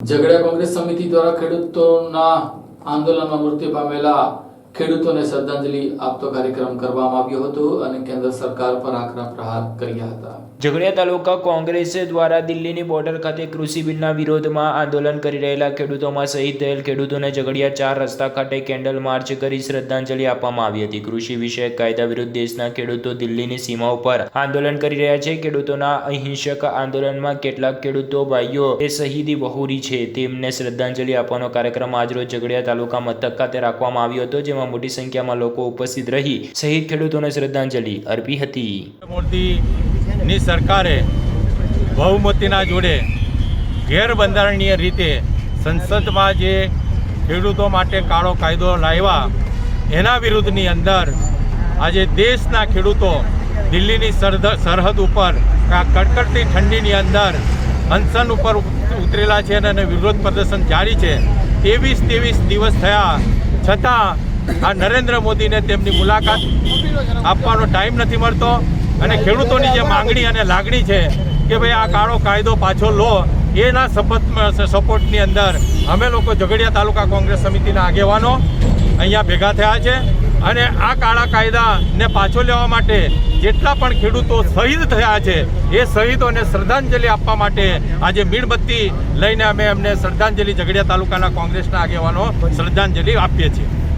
ઝઘડિયા કોંગ્રેસ સમિતિ દ્વારા ખેડૂતોના આંદોલનમાં મૃત્યુ પામેલા ખેડૂતોને શ્રદ્ધાંજલિ આપતો કાર્યક્રમ કરવામાં આવ્યો હતો અને કેન્દ્ર સરકાર પર આકરા પ્રહાર કર્યા હતા. ઝઘડિયા તાલુકા કોંગ્રેસ દ્વારા દિલ્હીની બોર્ડર ખાતે કૃષિ બિલના વિરોધમાં આંદોલન કરી રહેલા ખેડૂતોમાં શહીદ થયેલ ખેડૂતોને ઝઘડિયા ચાર રસ્તા ખાતે કેન્ડલ માર્ચ કરી શ્રદ્ધાંજલિ આપવામાં આવી હતી. કૃષિ વિષયક કાયદા વિરુદ્ધ દેશના ખેડૂતો દિલ્હીની સીમા ઉપર આંદોલન કરી રહ્યા છે. ખેડૂતોના અહિંસક આંદોલનમાં કેટલાક ખેડૂતો ભાઈઓ એ શહીદી વહુરી છે. તેમને શ્રદ્ધાંજલિ આપવાનો કાર્યક્રમ આજરોજ ઝઘડિયા તાલુકા મથક ખાતે રાખવામાં આવ્યો હતો, જેમાં મોટી સંખ્યામાં લોકો ઉપસ્થિત રહી શહીદ ખેડૂતોને શ્રદ્ધાંજલિ અર્પી હતી. મોદીની સરકારે બહુમતીના જોડે ગેરબંધારણીય રીતે સંસદમાં જે ખેડૂતો માટે કાળો કાયદો લાવ્યા, એના વિરુદ્ધની અંદર આજે દેશના ખેડૂતો દિલ્હીની સરહદ ઉપર કડકડતી ઠંડીની અંદર અનશન ઉપર ઉતરેલા છે અને વિરોધ પ્રદર્શન જારી છે ત્રેવીસ ત્રેવીસ દિવસ થયા. છતાં આ નરેન્દ્ર મોદીને તેમની મુલાકાત આપવાનો ટાઈમ નથી મળતો અને ખેડૂતોની જે માંગણી અને લાગણી છે કે ભાઈ આ કાળો કાયદો પાછો લો, એના સપોર્ટ સપોર્ટની અંદર અમે લોકો ઝઘડિયા તાલુકા કોંગ્રેસ સમિતિના આગેવાનો અહીંયા ભેગા થયા છે અને આ કાળા કાયદાને પાછો લેવા માટે જેટલા પણ ખેડૂતો શહીદ થયા છે, એ શહીદોને શ્રદ્ધાંજલિ આપવા માટે આજે મીણબત્તી લઈને અમે એમને શ્રદ્ધાંજલિ ઝઘડિયા તાલુકાના કોંગ્રેસના આગેવાનો શ્રદ્ધાંજલિ આપીએ છીએ.